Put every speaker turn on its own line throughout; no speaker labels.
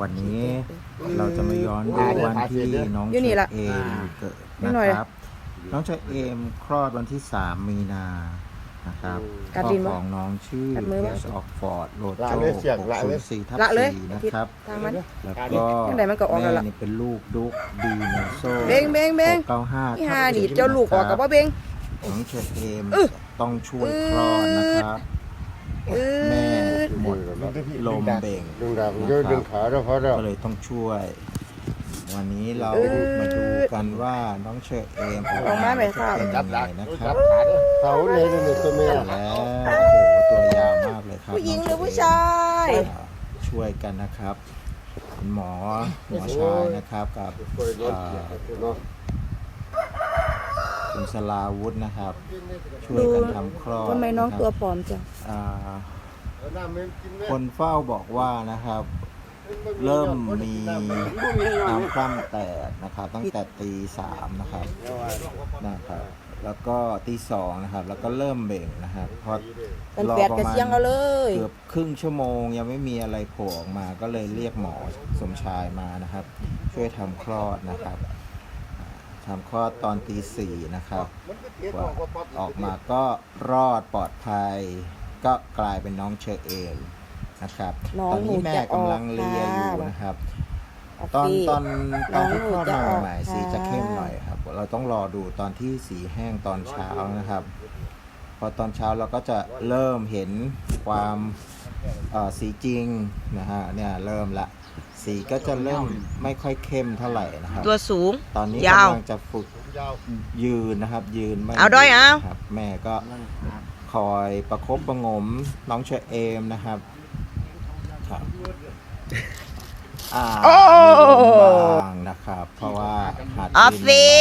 วันนี้เราจะมาย้อนดูวันที่น้อง
อยู่นี่
เช
ล่ะ
อเอมเกิด
นิ
นะ
ดหน่อย
ครับ น้องเชอเอมคลอดวันที่ 3 มีนานะครับ
กัด
พ่อ
ดินวะ
ของน้องชื่อ
กัดมือ
เอ
วะ
สออกฟอร์ดโร
ละ
โจ
เลยเสียงละเลย
604ทับ
ละเลย
4นะครับ
ทางมัน
แล้วก็
จังใดมันก็ออกแล้ว
แม่
ล่ะ
นี่เป็นลูกดุกดีโนโซ
เบงเบงเบง
เก้าห้า
นี่ฮานี่เจ้าลูกออกกับว่าเบง
น้องเชอเอม
อื้อ
ต้องช่วยคลอดนะครับ
อื
แม่
ด
หมดลมเบ่ง
ดึงดาบเยอะดึงขาแล้วพอแล้ว
ก็เลยต้องช่วย วันนี้เรา
เออ
มาดูกันว่าน้องเชอเอม
ออกมาไหมครับ
เป็นยังไงนะครับ
เขาเลยนี่ตัวแม่
แล้วโอ้โหตัวยาวมากเลยครับ
ผู้หญิงห
น้
รือผู้ชาย
อ่าช่วยกันนะครับคุณหมอหมอชายนะครับกับ
ปล่อยรถเนาะ
คุณสลาวุธนะครับ ช่วยกันทำคลอด
ทำไมน้องตัวะ
ครับ
ผอมจัง
อ่า
น้ำมันกินแม่
คนเฝ้าบอกว่านะครับ เริ่มมีน้ำคร่ำแตกนะครับ ตั้งแต่ตีสามนะครับนะครับ แล้วก็ตีสองนะครับ แล้วก็เริ่มเบ่งนะครับพอ
เป็น
รอ
แปด
ประ
กระ
มาณ
เซียงเอาเลย
เกือบครึ่งชั่วโมง ยังไม่มีอะไรโผล่ออกมาก็เลยเรียกหมอสมชายมานะครับ ช่วยทำคลอดนะครับอ่า ทำคลอดตอนตีสี่นะครับกว่าออกมาก็รอดปลอดภัย ก็กลายเป็นน้องเชอเอมนะครับ
น้อง
ตอน
หนู
นี้แม่
จะออก
กำลังเลียอยู่
ค่ะ
นะครับ
ออฟ
ตอน
ฟี่
ตอนตอนที่คลอด
น้องหนูจะ
มา
ออก
ใหม่ๆสี
ค่ะ
จะเข้มหน่อยครับ เราต้องรอดูตอนที่สีแห้งตอนเช้านะครับ พอตอนเช้าเราก็จะเริ่มเห็นความเอ่อ สีจริงนะฮะเนี่ยเริ่มละ สีก็จะเริ่มไม่ค่อยเข้มเท่าไหร่นะครับ
ตัวสูง
ตอนนี้
ยาว
กำลังจะฝึกยืนนะครับ ยืนไม่
เอาด้วยเอา
ครับแม่ก็คอยประคบประหงมน้องเชอเอมนะครับครับอ่า
โอ้
มีลมบ้างนะครับ เพราะว่าหัด
ออฟ
ยืน
ฟี่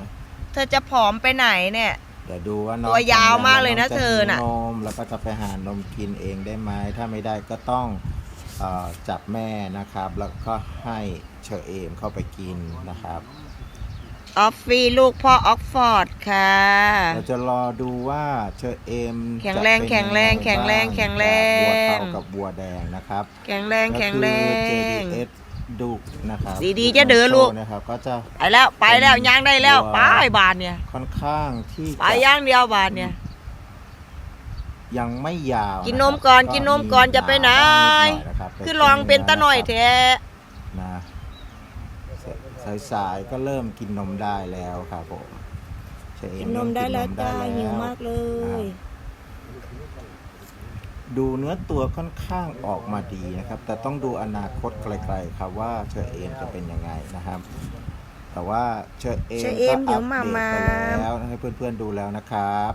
นานๆ
เธอจะผอมไปไหนเนี่ย
เดี๋ยวดูว่าน้อง
ตัวยาวมากเลยนะ
งจ
เธอน่ะ
หิวนมแล้วก็จะไปหานมกินเองได้ไหมถ้าไม่ได้ก็ต้องเออจับแม่นะครับ แล้วก็ให้เชอเอมเข้าไปกินนะครับ
ออฟฟี่ลูกพ่อออกฟอร์ดค่ะ
เราจะรอดูว่าเชอเอม
แข็งแรง
จะเป็น
แข็งแรง
ยัไแข็
งแรง
บ้า
แข็งแรง
จากบัวเทากับบัวแดงนะครับ
แข็งแรงแข็งแร
ก็คือ
ง
JDS ดุกนะครับ
สีดีจะเด้อลูก
นะครับก็จะ
ไปแล้วไปแล้วย่างได้แล้ว
บัว
ไปบานเนี่ย
ค่อนข้างที่
ไป
จะ
ย่างเดียวบานเนี่ย
ยังไม่ยาว
กินนมก่อน
นะครับ
กินนมก่อนจะไปไหน
มีดนะครับ
คือลองเป็นตาหน่อยแท้
นะสายๆก็เริ่มกินนมได้แล้วครับผมเชอเอ
กินนมได้แล้วจ้า
เริ่
หิว
กินน
มากเลย
ดูเนื้อตัวค่อนข้างออกมาดีนะครับ แต่ต้องดูอนาคตไกลๆครับว่าเชอเอมจะเป็นยังไงนะครับ แต่ว่าเชอเอม
เชอเอม
ก็
เดี๋ยว
ป
มา
เดต
มา
ไปแล้วให้เพื่อนๆดูแล้วนะครับ